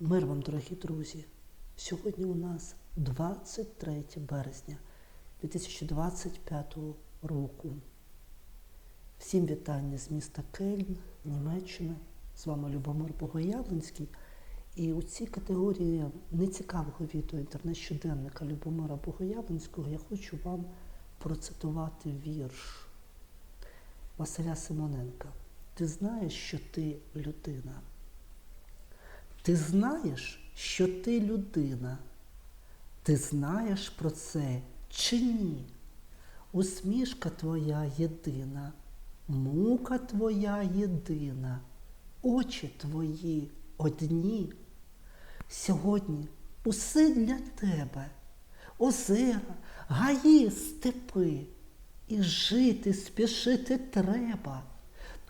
Мир вам, дорогі друзі! Сьогодні у нас 23 березня 2025 року. Всім вітання з міста Кельн, Німеччина. З вами Любомир Богоявленський. І у цій категорії нецікавого відео інтернет-щоденника Любомира Богоявленського я хочу вам процитувати вірш Василя Симоненка. Ти знаєш, що ти людина. Ти знаєш, що ти людина. Ти знаєш про це чи ні? Усмішка твоя єдина, мука твоя єдина, очі твої одні. Сьогодні усе для тебе, озера, гаї, степи, і жити спішити треба.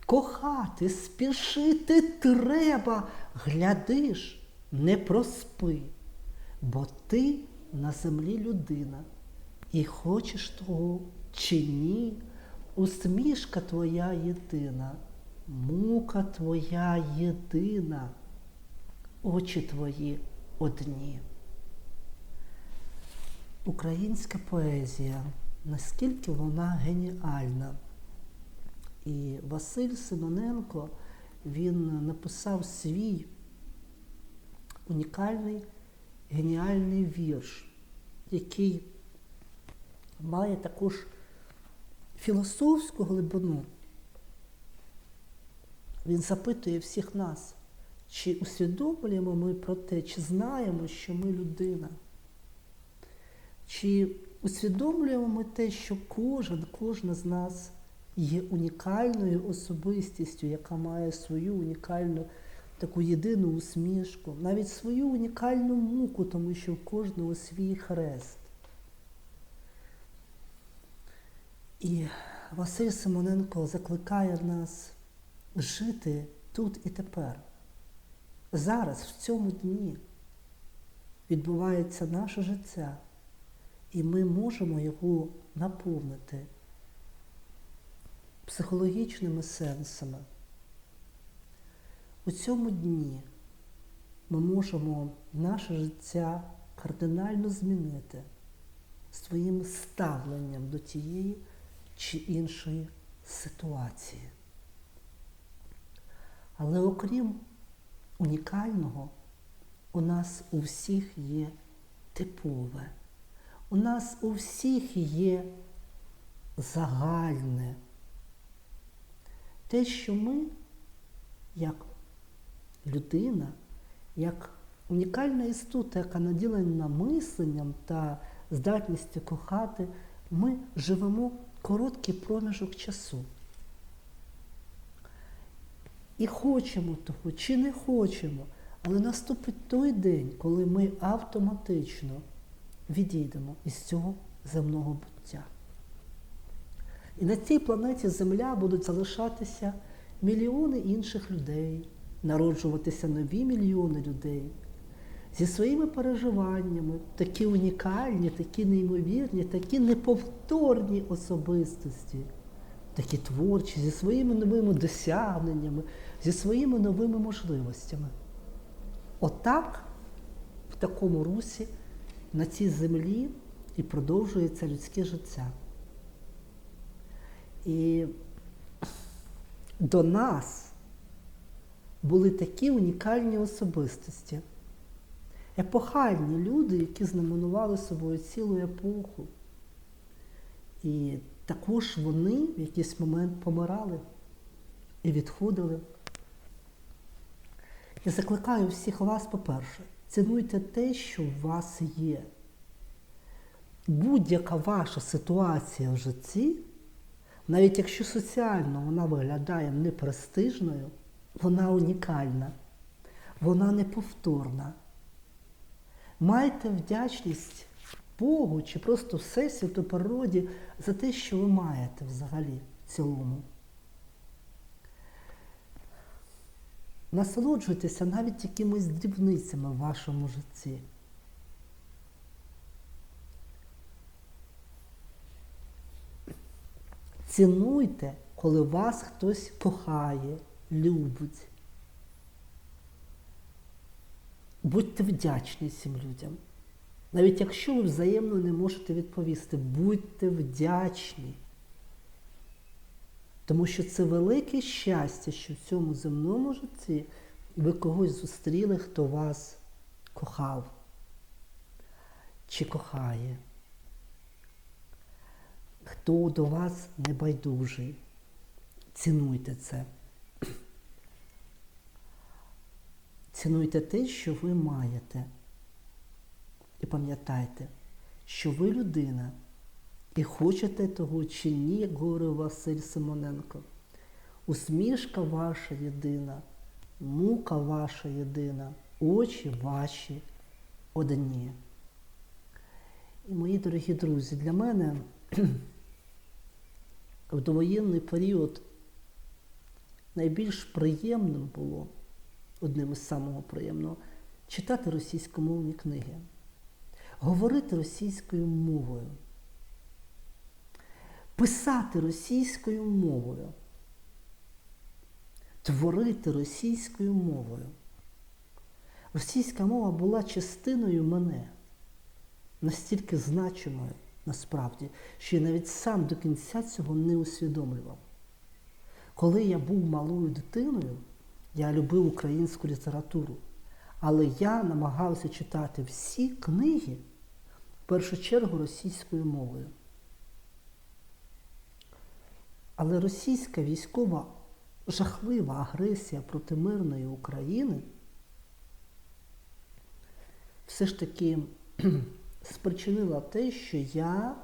Кохати спішити треба, глядиш, не проспи, бо ти на землі людина, і хочеш того чи ні, усмішка твоя єдина, мука твоя єдина, очі твої одні. Українська поезія, наскільки вона геніальна. І Василь Симоненко він написав свій унікальний геніальний вірш, який має також філософську глибину. Він запитує всіх нас, чи усвідомлюємо ми про те, чи знаємо, що ми людина, чи усвідомлюємо ми те, що кожен, кожна з нас є унікальною особистістю, яка має свою унікальну таку єдину усмішку, навіть свою унікальну муку, тому що в кожного свій хрест. І Василь Симоненко закликає нас жити тут і тепер. Зараз, в цьому дні, відбувається наше життя, і ми можемо його наповнити психологічними сенсами. У цьому дні ми можемо наше життя кардинально змінити своїм ставленням до тієї чи іншої ситуації. Але окрім унікального, у нас у всіх є типове, у нас у всіх є загальне. Те, що ми, як людина, як унікальна істота, яка наділена мисленням та здатністю кохати, ми живемо короткий проміжок часу. І хочемо того, чи не хочемо, але наступить той день, коли ми автоматично відійдемо із цього земного буття. І на цій планеті Земля будуть залишатися мільйони інших людей, народжуватися нові мільйони людей зі своїми переживаннями, такі унікальні, такі неймовірні, такі неповторні особистості, такі творчі, зі своїми новими досягненнями, зі своїми новими можливостями. Отак, в такому русі, на цій землі і продовжується людське життя. І до нас були такі унікальні особистості, епохальні люди, які знаменували собою цілу епоху. І також вони в якийсь момент помирали і відходили. Я закликаю всіх вас, по-перше, цінуйте те, що у вас є. Будь-яка ваша ситуація в житті. Навіть якщо соціально вона виглядає непрестижною, вона унікальна, вона неповторна. Майте вдячність Богу чи просто Всесвіту природі за те, що ви маєте взагалі в цілому. Насолоджуйтеся навіть якимись дрібницями в вашому житті. Цінуйте, коли вас хтось кохає, любить. будьте вдячні цим людям. Навіть якщо ви взаємно не можете відповісти, будьте вдячні. Тому що це велике щастя, що в цьому земному житті ви когось зустріли, хто вас кохав чи кохає, хто до вас небайдужий. Цінуйте це. Цінуйте те, що ви маєте. І пам'ятайте, що ви людина і хочете того чи ні, говорив Василь Симоненко. Усмішка ваша єдина, мука ваша єдина, очі ваші одні. І мої дорогі друзі, для мене в довоєнний період найбільш приємним було, одним із самого приємного, читати російськомовні книги, говорити російською мовою, писати російською мовою, творити російською мовою. Російська мова була частиною мене, настільки значимою насправді, що я навіть сам до кінця цього не усвідомлював. Коли я був малою дитиною, я любив українську літературу, але я намагався читати всі книги, в першу чергу російською мовою. Але російська військова жахлива агресія проти мирної України все ж таки спричинила те, що я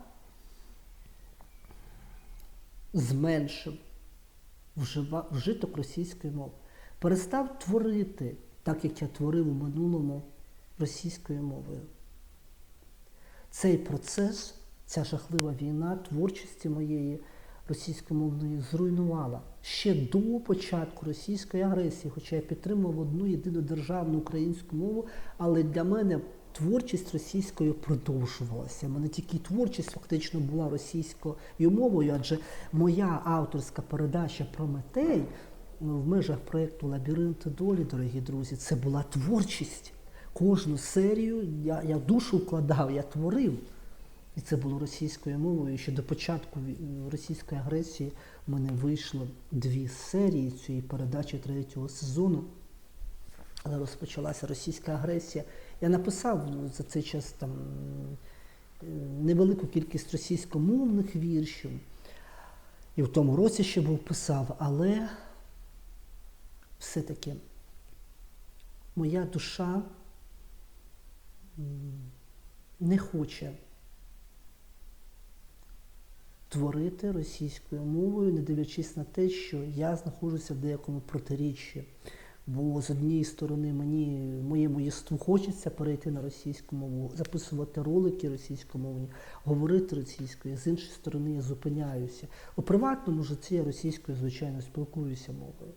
зменшив вжиток російської мови. Перестав творити, так як я творив у минулому російською мовою. Цей процес, ця жахлива війна творчості моєї російськомовної зруйнувала ще до початку російської агресії, хоча я підтримував одну єдину державну українську мову, але для мене творчість російською продовжувалася. У мене тільки творчість фактично була російською мовою, адже моя авторська передача Прометей ну, в межах проєкту Лабіринти долі, дорогі друзі, це була творчість. Кожну серію я, я душу вкладав, я творив. І це було російською мовою. Ще до початку російської агресії в мене вийшло дві серії цієї передачі третього сезону. Але розпочалася російська агресія. Я написав ну, за цей час там невелику кількість російськомовних віршів. І в тому році ще був писав, але все-таки моя душа не хоче творити російською мовою, не дивлячись на те, що я знаходжуся в деякому протиріччі. Бо з однієї сторони мені моєму єству хочеться перейти на російську мову, записувати ролики російськомовні, говорити російською, з іншої сторони я зупиняюся. У приватному житті я російською, звичайно, спілкуюся мовою.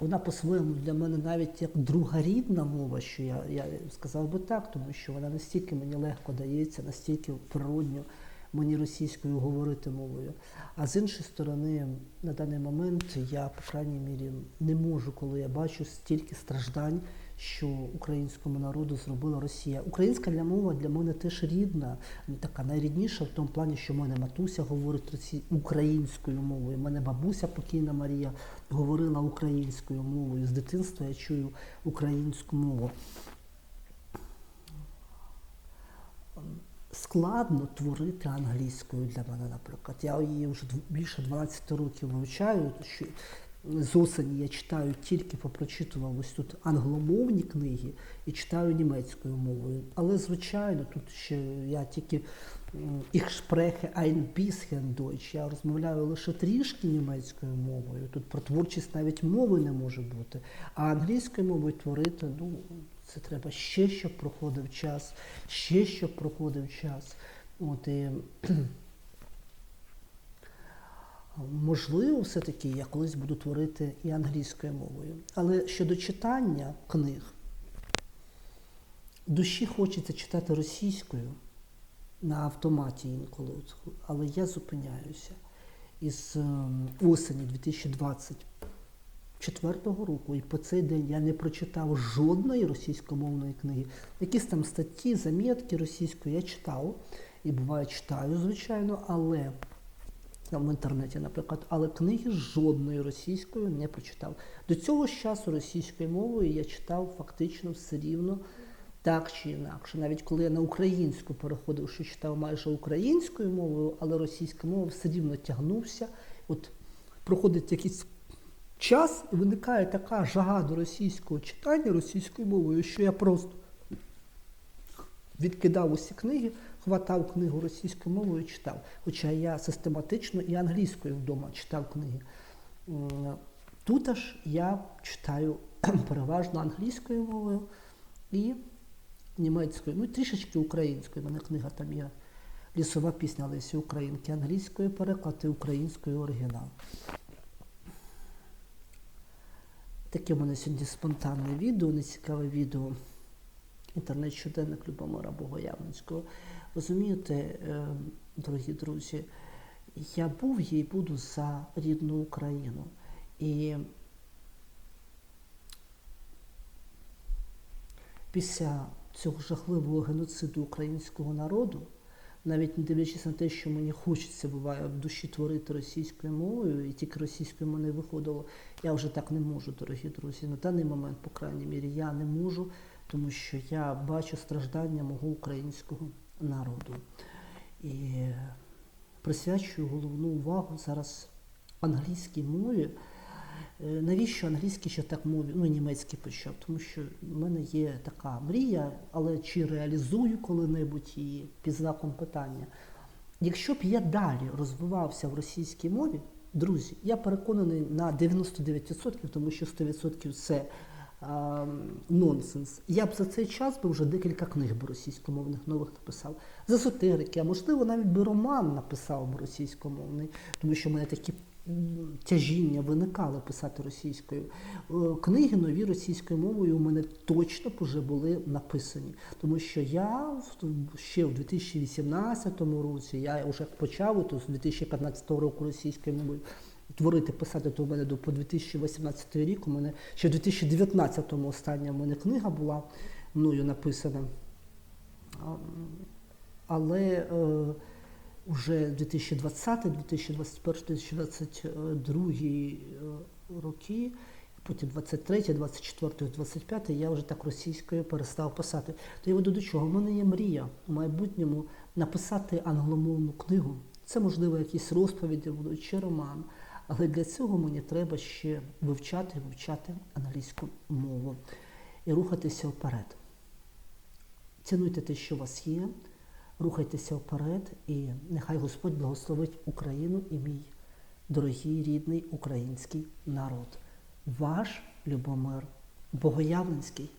Вона по-своєму для мене навіть як другорідна мова, що я, я сказав би так, тому що вона настільки мені легко дається, настільки природньо мені російською говорити мовою. А з іншої сторони, на даний момент я, по крайній мірі, не можу, коли я бачу стільки страждань, що українському народу зробила Росія. Українська для мова для мене теж рідна, така найрідніша в тому плані, що в мене матуся говорить українською мовою. У мене бабуся покійна Марія говорила українською мовою. З дитинства я чую українську мову. Складно творити англійською для мене, наприклад. Я її вже більше 12 років вивчаю. Що з осені я читаю тільки попрочитував ось тут англомовні книги і читаю німецькою мовою. Але, звичайно, тут ще я тільки їх шпрехе ein bisschen Deutsch. Я розмовляю лише трішки німецькою мовою. Тут про творчість навіть мови не може бути. А англійською мовою творити, ну. Це треба ще, щоб проходив час, ще щоб проходив час. От, і, Можливо, все-таки я колись буду творити і англійською мовою. Але щодо читання книг, душі хочеться читати російською на автоматі інколи, але я зупиняюся. Із осені 2020 четвертого року, і по цей день я не прочитав жодної російськомовної книги. Якісь там статті, замітки російською я читав, і буває читаю, звичайно, але там в інтернеті, наприклад, але книги жодної російською не прочитав. До цього ж часу російською мовою я читав фактично все рівно так чи інакше. Навіть коли я на українську переходив, що читав майже українською мовою, але російська мова все рівно тягнувся. От проходить якийсь час, і виникає така жага до російського читання російською мовою, що я просто відкидав усі книги, хватав книгу російською мовою і читав. Хоча я систематично і англійською вдома читав книги. Тут аж я читаю переважно англійською мовою і німецькою, ну трішечки українською. У мене книга там є лісова пісня Лесі Українки, англійською переклад і українською оригінал. Таке в мене сьогодні спонтанне відео, нецікаве відео. Інтернет-щоденник Любомира Богоявленського. Розумієте, е, дорогі друзі, я був і буду за рідну Україну. І після цього жахливого геноциду українського народу, навіть не дивлячись на те, що мені хочеться буває в душі творити російською мовою, і тільки російською мене виходило, я вже так не можу, дорогі друзі. На даний момент, по крайній мірі, я не можу, тому що я бачу страждання мого українського народу. І присвячую головну увагу зараз англійській мові. Е, Навіщо англійський ще так мові, ну німецький почав? Тому що в мене є така мрія, але чи реалізую коли-небудь її під знаком питання. Якщо б я далі розвивався в російській мові, друзі, я переконаний на 99%, тому що 100% це а, нонсенс. Я б за цей час би вже декілька книг би російськомовних нових написав. З езотерики, а можливо навіть би роман написав би російськомовний, тому що в мене такі тяжіння виникали писати російською. Е, Книги нові російською мовою у мене точно б вже були написані. Тому що я ще в 2018 році, я вже почав то з 2015 року російською мовою творити, писати, то у мене до по 2018 рік. У мене ще в 2019-му остання в мене книга була мною написана. Але е, вже 2020, 2021, 2022 е, роки, потім 23, 24, 25 я вже так російською перестав писати. То я веду до чого? У мене є мрія в майбутньому написати англомовну книгу. Це, можливо, якісь розповіді будуть чи роман. Але для цього мені треба ще вивчати, вивчати англійську мову і рухатися вперед. Цінуйте те, що у вас є, рухайтеся вперед, і нехай Господь благословить Україну і мій дорогий рідний український народ. Ваш Любомир Богоявленський.